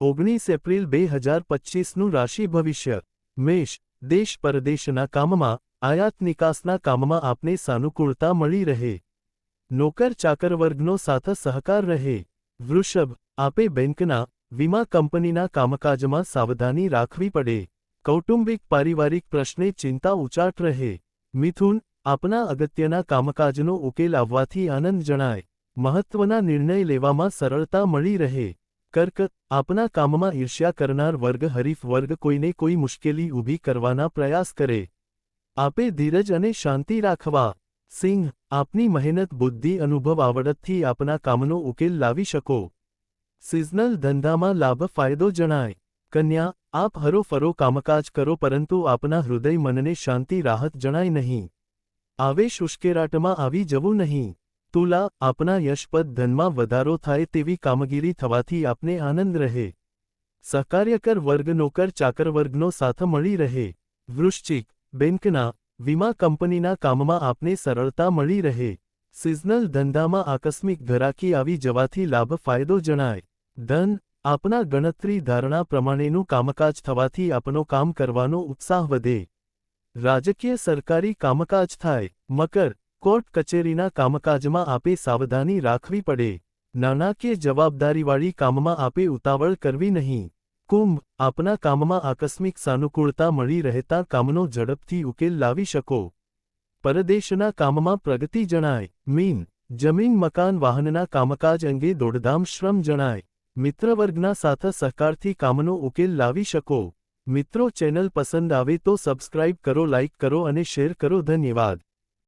ઓગણીસ એપ્રિલ બે હજાર પચ્ચીસનું રાશિ ભવિષ્ય. મેષ, દેશ પરદેશના કામમાં, આયાત નિકાસના કામમાં આપને સાનુકૂળતા મળી રહે. નોકર ચાકર વર્ગનો સાથ સહકાર રહે. વૃષભ, આપે બેંકના, વીમા કંપનીના કામકાજમાં સાવધાની રાખવી પડે. કૌટુંબિક પારિવારિક પ્રશ્ને ચિંતા ઉચાટ રહે. મિથુન, આપના અગત્યના કામકાજનો ઉકેલ આવવાથી આનંદ જણાય. મહત્વના નિર્ણય લેવામાં સરળતા મળી રહે. કર્ક, આપના કામમાં ઈર્ષ્યા કરનાર વર્ગ હરીફ વર્ગ કોઈને કોઈ મુશ્કેલી ઊભી કરવાના પ્રયાસ કરે. આપે ધીરજ અને શાંતિ રાખવા. સિંહ, આપની મહેનત, બુદ્ધિ, અનુભવ આવડતથી આપના કામનો ઉકેલ લાવી શકો. સિઝનલ ધંધામાં લાભ ફાયદો જણાય. કન્યા, આપ હરોફરો કામકાજ કરો પરંતુ આપના હૃદય મનને શાંતિ રાહત જણાય નહીં. આવેશ ઉશ્કેરાટમાં આવી જવું નહીં. તુલા, આપના યશપદ ધનમાં વધારો થાય તેવી કામગીરી થવાથી આપને આનંદ રહે. સહકાર્યકર વર્ગ નોકર ચાકર સાથ મળી રહે. વૃશ્ચિક, બેંકના, વીમા કંપનીના કામમાં આપને સરળતા મળી રહે. સિઝનલ ધંધામાં આકસ્મિક ઘરાકી આવી જવાથી લાભ ફાયદો જણાય. ધન, આપના ગણતરી ધારણા પ્રમાણેનું કામકાજ થવાથી આપનો કામ કરવાનો ઉત્સાહ વધે. રાજકીય સરકારી કામકાજ થાય. મકર કોર્ટ કચેરીના કામકાજમાં આપે સાવધાની રાખવી પડે. નાણાકીય જવાબદારીવાળી કામમાં આપે ઉતાવળ કરવી નહીં. કુંભ, આપના કામમાં આકસ્મિક સાનુકૂળતા મળી રહેતા કામનો ઝડપથી ઉકેલ લાવી શકો. પરદેશના કામમાં પ્રગતિ જણાય. મીન, જમીન, મકાન, વાહનના કામકાજ અંગે દોડધામ શ્રમ જણાય. મિત્રવર્ગના સાથ સહકારથી કામનો ઉકેલ લાવી શકો. મિત્રો ચેનલ પસંદ આવે તો સબસ્ક્રાઇબ કરો, લાઇક કરો અને શેર કરો. ધન્યવાદ.